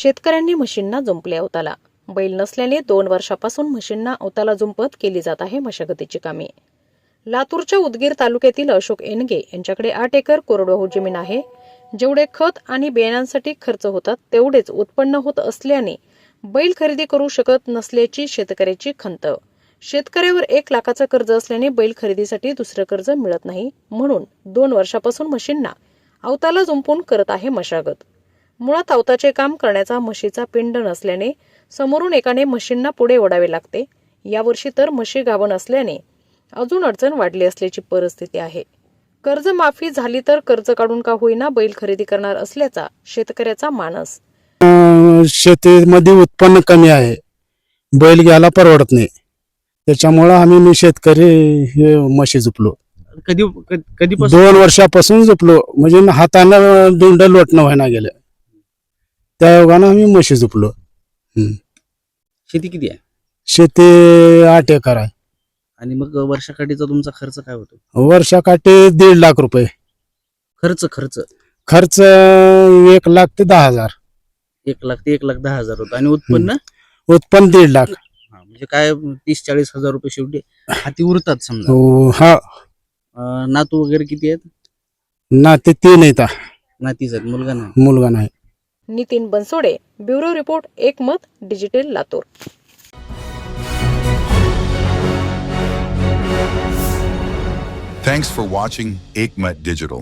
शेतकऱ्यांनी म्हशींना जुंपले अवताला. बैल नसल्याने दोन वर्षापासून म्हशींना अवताला जुंपत केली जात आहे मशागतीची कामे. लातूरच्या उदगीर तालुक्यातील अशोक एनगे यांच्याकडे आठ एकर कोरडवाहू जमीन आहे. जेवढे खत आणि बियाण्यांसाठी खर्च होतात तेवढेच उत्पन्न होत असल्याने बैल खरेदी करू शकत नसल्याची शेतकऱ्याची खंत. शेतकऱ्यावर एक लाखाचं कर्ज असल्याने बैल खरेदीसाठी दुसरं कर्ज मिळत नाही. म्हणून दोन वर्षापासून म्हशींना अवताला जुंपून करत आहे मशागत. मुळात अवताचे काम करण्याचा म्हशीचा पिंड नसल्याने समोरून एकाने म्हशींना पुढे ओढावे लागते. यावर्षी तर म्हशी गाभण असल्याने अजून अडचण वाढली असल्याची परिस्थिती आहे. कर्ज माफी झाली तर कर्ज काढून का होईना बैल खरेदी करणार असल्याचा शेतकऱ्याचा मानस. अं, शेतीमध्ये उत्पन्न कमी आहे. बैल घ्यायला परवडत नाही. त्याच्यामुळं आम्ही मी शेतकरी हे म्हशी जुपलो कधी क- कधीपासून? दोन वर्षापासून जुपलो म्हणजे हातानं दोंड लोटणं व्हायला गेलं त्या योगानं आम्ही म्हशी जुपलो शेती किती आहे? शेती आठ एकर आहे. आणि मग वर्षाकाठीचा तुमचा खर्च काय होतो? वर्षाकाठी दीड लाख रुपये. खर्च खर्च? खर्च एक लाख ते दहा हजार. एक लाख ते एक लाख दहा हजार होतो. आणि उत्पन्न? उत्पन्न दीड लाख. हा, म्हणजे काय तीस चाळीस हजार रुपये शेवटी हाती उरतात समजा. हो, हा. अं, नातू वगैरे किती आहेत? ना ते तीन येतात नातीच आहेत मुलगा नाही. मुलगा नाही. Nitin Bansode bureau report Ek Mat digital Latur. Thanks for watching Ek Mat digital